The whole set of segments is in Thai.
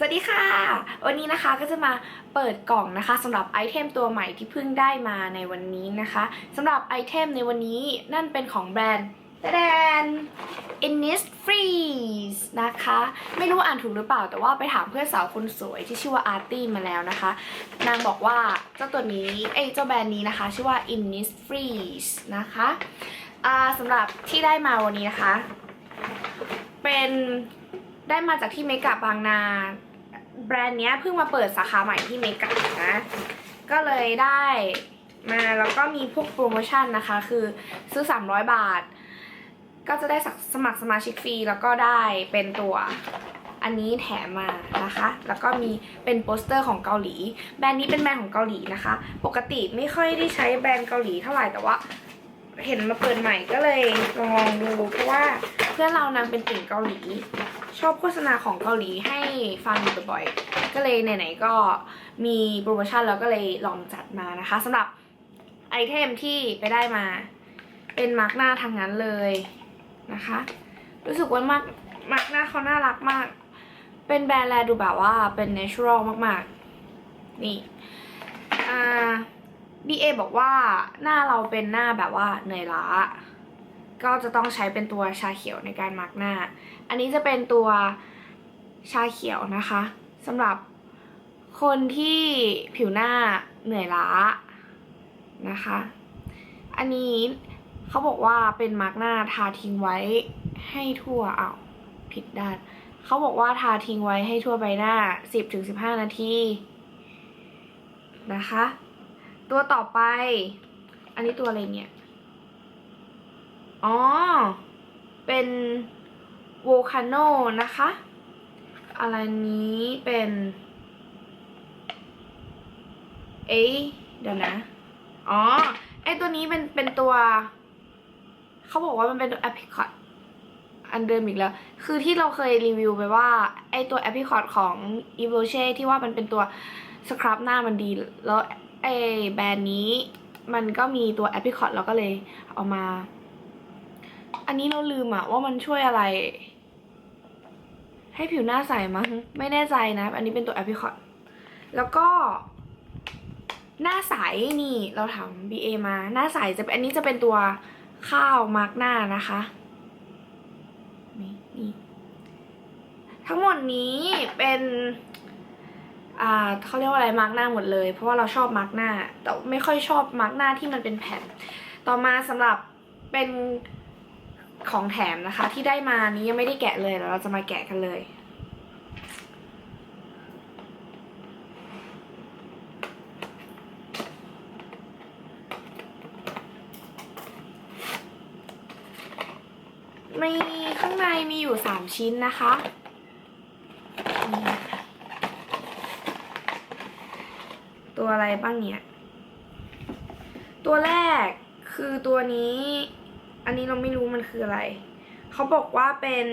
สวัสดีค่ะ วันนี้นะคะก็จะมาเปิดกล่องนะคะสำหรับไอเทมตัวใหม่ที่เพิ่งได้มาในวันนี้นะคะสำหรับไอเทมในวันนี้นั่นเป็นของแบรนด์แดน Innisfreeze นะคะ ไม่รู้อ่านถูกหรือเปล่า แต่ว่าไปถามเพื่อนสาวคนสวยที่ชื่อว่าอาร์ตี้มาแล้วนะคะ นางบอกว่าเจ้าตัวนี้เอ้เจ้าแบรนด์นี้นะคะ ชื่อว่า Innisfreeze นะคะสำหรับที่ได้มาวันนี้นะคะ เป็นได้มาจากที่เมกะบางนา แบรนด์เนี้ยเพิ่งมาเปิดสาขาใหม่ที่เมกะนะก็เลยได้มาแล้วก็มีพวกโปรโมชั่นนะคะ คือซื้อ 300 บาท ก็จะได้สมัครสมาชิกฟรีแล้วก็ได้เป็นตัวอันนี้แถมมานะคะ แล้วก็มีเป็นโปสเตอร์ของเกาหลี แบรนด์นี้เป็นแบรนด์ของเกาหลีนะคะ ปกติไม่ค่อยได้ใช้แบรนด์เกาหลีเท่าไหร่แต่ว่า เห็นมาเปิดใหม่ก็เลยลองลองดูเพราะว่าเพื่อนเรานางเป็นติ่งเกาหลี ชอบโฆษณาของเกาหลีให้ฟังอยู่บ่อยๆ ก็เลยไหนๆก็มีโปรโมชั่นแล้วก็เลยลองจัดมานะคะสำหรับไอเทมที่ไปได้มา เป็นมาร์กหน้าทางนั้นเลยนะคะ รู้สึกว่ามาร์กมาร์กหน้าเขาน่ารักมาก เป็นแบรนด์แลดูแบบว่าเป็น natural มากๆ นี่อ่า BA บอกว่าหน้าเราเป็นหน้าแบบว่าเหนื่อยล้า ก็จะต้องใช้เป็นตัวชาเขียวในการมาร์กหน้า อันนี้จะเป็นตัวชาเขียวนะคะสำหรับคนที่ผิวหน้าเหนื่อยล้านะคะ อันนี้เขาบอกว่าเป็นมาร์กหน้าทาทิ้งไว้ให้ทั่วเอาผิดด้านเขาบอกว่าทาทิ้งไว้ให้ทั่วใบหน้า 10-15 นาทีนะคะ ตัวต่อไป อันนี้ตัวอะไรเนี่ย อ๋อ เป็นโวคาโนนะคะ อะไรนี้เป็น เอ้ยเดี๋ยวนะ อ๋อ ไอตัวนี้เป็น เป็นตัว เขาบอกว่ามันเป็นตัว apricot อันเดิมอีกแล้ว คือที่เราเคยรีวิวไปว่า ไอตัว apricot ของ e v o c h e ที่ว่ามันเป็นตัวสครับหน้ามันดี แล้วไอแบรนด์นี้มันก็มีตัว apricot เราก็เลยเอามา อันนี้เราลืมอะว่ามันช่วยอะไร ให้ผิวหน้าใสมั้งไม่แน่ใจนะ อันนี้เป็นตัว apricot แล้วก็ หน้าใสนี่เราถาม BA มา หน้าใสจะเป็นอันนี้จะเป็นตัวข้าวมาร์กหน้านะคะนี่นี่ทั้งหมดนี้เป็นอ่าเขาเรียกว่าอะไรมาร์กหน้าหมดเลย เพราะว่าเราชอบมาร์กหน้า แต่ไม่ค่อยชอบมาร์กหน้าที่มันเป็นแผ่น ต่อมาสำหรับเป็น ของแถมนะคะ ที่ได้มานี้ยังไม่ได้แกะเลยแล้วเราจะมาแกะกันเลย มีข้างในมีอยู่สามชิ้นนะคะนี่ค่ะตัวอะไรบ้างเนี่ย ตัวแรกคือตัวนี้ อันนี้เราไม่รู้มันคืออะไร เขาบอกว่าเป็น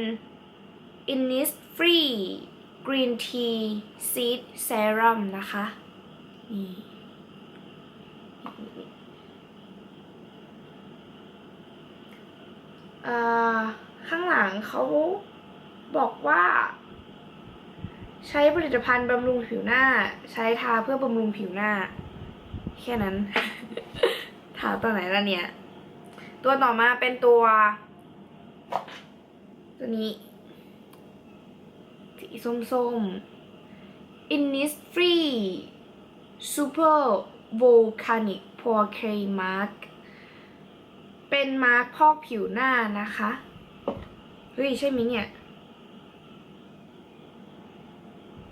Innisfree Green Tea Seed Serum นะคะนี่ข้างหลังเขาบอกว่า ใช้ผลิตภัณฑ์บำรุงผิวหน้า ใช้ทาเพื่อบำรุงผิวหน้า แค่นั้น ทาตัวไหนละเนี่ย ตัวต่อมาเป็นตัว ตัวนี้ สีส้มๆ Innisfree Super Volcanic Pore Cream Mask เป็นมาร์คพอกผิวหน้านะคะ เฮ้ย ใช่ไหมเนี่ย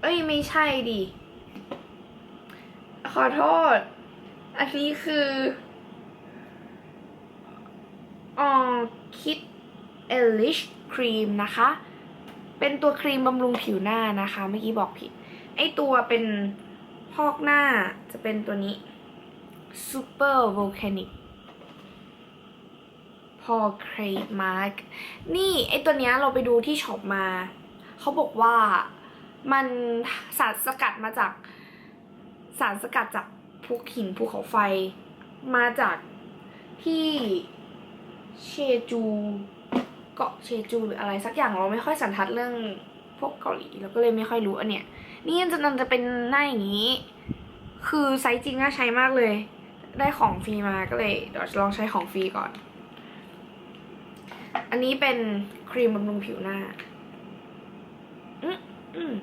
เอ้ย ไม่ใช่ดิ ขอโทษ อันนี้คือ ออคิดเอลิชครีมนะคะ เป็นตัวครีมบำรุงผิวหน้านะคะ เมื่อกี้บอกผิด ไอตัวเป็นพอกหน้าจะเป็นตัวนี้ Super Volcanic พอเครดมาร์กนี่ไอตัวเนี้ยเราไปดูที่ช็อปมา เขาบอกว่ามันสารสกัดมาจาก สารสกัดจากภูหินภูเขาไฟ มาจากที่ เชจูเกาะเชจูหรืออะไรสักอย่างเราไม่ค่อยสันทัดเรื่องพวกเกาหลีเราก็เลยไม่ค่อยรู้อันเนี้ยนี่จะนันจะเป็นหน้าอย่างนี้ คือไซส์จริงน่าใช้มากเลย ได้ของฟรีมาก็เลยเดี๋ยวลองใช้ของฟรีก่อน อันนี้เป็นครีมบำรุงผิวหน้า อืมอืม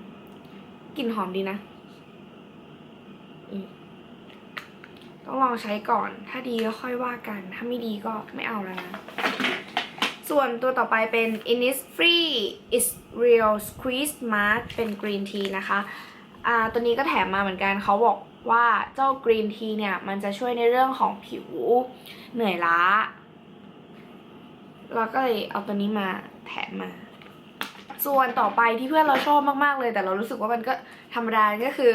กลิ่นหอมดีนะอืม ต้องลองใช้ก่อน ถ้าดีก็ค่อยว่ากัน ถ้าไม่ดีก็ไม่เอาแล้วนะ ส่วนตัวต่อไปเป็น Innisfree is real squeeze mask เป็น green tea นะคะอ่าตัวนี้ก็แถมมาเหมือนกันเขาบอกว่าเจ้ากรีนทีเนี่ย มันจะช่วยในเรื่องของผิวเหนื่อยล้า เราก็เลยเอาตัวนี้มาแถมมา ส่วนต่อไปที่เพื่อนเราชอบมาก ๆ เลย แต่เรารู้สึกว่ามันก็ธรรมดาก็คือ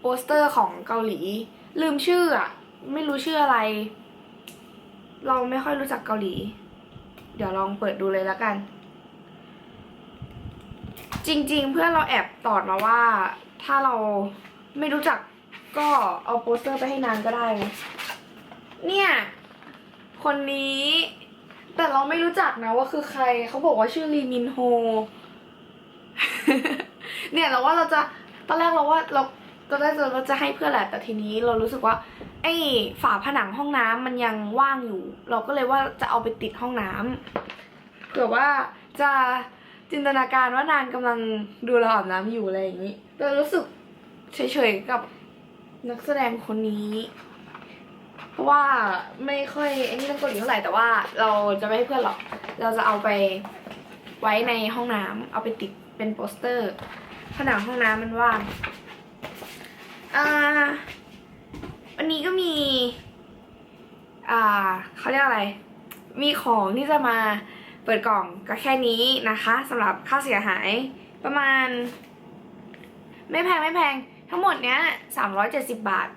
โปสเตอร์ของเกาหลี ลืมชื่ออะ ไม่รู้ชื่ออะไร เราไม่ค่อยรู้จักเกาหลี เดี๋ยวลองเปิดดูเลยแล้วกัน จริง ๆ เพื่อนเราแอบตอดมาว่า ถ้าเราไม่รู้จักก็เอาโปสเตอร์ไปให้นางก็ได้นะเนี่ย คนนี้ แต่เราไม่รู้จักนะว่าคือใคร เขาบอกว่าชื่อลีมินโฮ เนี่ยเราว่าเราจะตอนแรกเราว่าเราตอนแรกเราจะให้เพื่อนแหละแต่ทีนี้เรารู้สึกว่า ไอ้ฝาผนังห้องน้ำมันยังว่างอยู่ เราก็เลยว่าจะเอาไปติดห้องน้ำเผื่อว่าจะจินตนาการว่านางกำลังดูเราอาบน้ำอยู่อะไรอย่างนี้แต่รู้สึกเฉยๆกับนักแสดงคนนี้ เพราะว่าไม่ค่อยไอ้นี่เรื่องเกาหลีเท่าไหร่แต่ว่าเราจะไม่ให้เพื่อนหรอก เราจะเอาไปไว้ในห้องน้ำเอาไปติดเป็นโปสเตอร์ ผนังห้องน้ำมันว่างอ่าวันนี้ก็ เขาเรียกอะไร มีของที่จะมาเปิดกล่องก็แค่นี้นะคะสำหรับค่าเสียหายประมาณ ไม่แพงไม่แพงทั้งหมดเนี้ยสามร้อยเจ็ดสิบบาท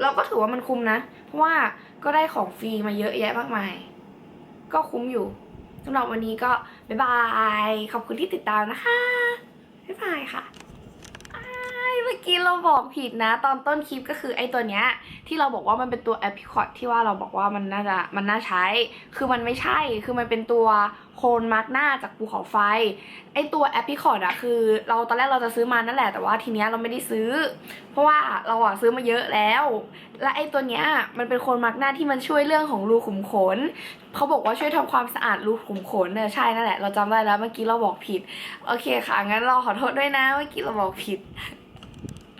เราก็ถือว่ามันคุ้มนะ เพราะว่าก็ได้ของฟรีมาเยอะแยะมากมาย ก็คุ้มอยู่สำหรับวันนี้ก็บ๊ายบาย ขอบคุณที่ติดตามนะคะ บ๊ายบายค่ะ เมื่อกี้เราบอกผิดนะ ตอนต้นคลิปก็คือไอ้ตัวเนี้ยที่เราบอกว่ามันเป็นตัวแอปพิคอตที่ว่าเราบอกว่ามันน่าจะมันน่าใช้ คือมันไม่ใช่คือมันเป็นตัวโคนมาร์กหน้าจากภูเขาไฟไอตัวแอปพิคอร์ดอะคือเราตอนแรกเราจะซื้อมานั่นแหละแต่ว่าทีเนี้ยเราไม่ได้ซื้อ เพราะว่าเราอะซื้อมาเยอะแล้ว และไอตัวเนี้ยมันเป็นโคนมาร์กหน้าที่มันช่วยเรื่องของรูขุมขนเขาบอกว่าช่วยทำความสะอาดรูขุมขนเนี่ยใช่นั่นแหละเราจำได้แล้วเมื่อกี้เราบอกผิดโอเคค่ะงั้นเราขอโทษด้วยนะเมื่อกี้เราบอกผิด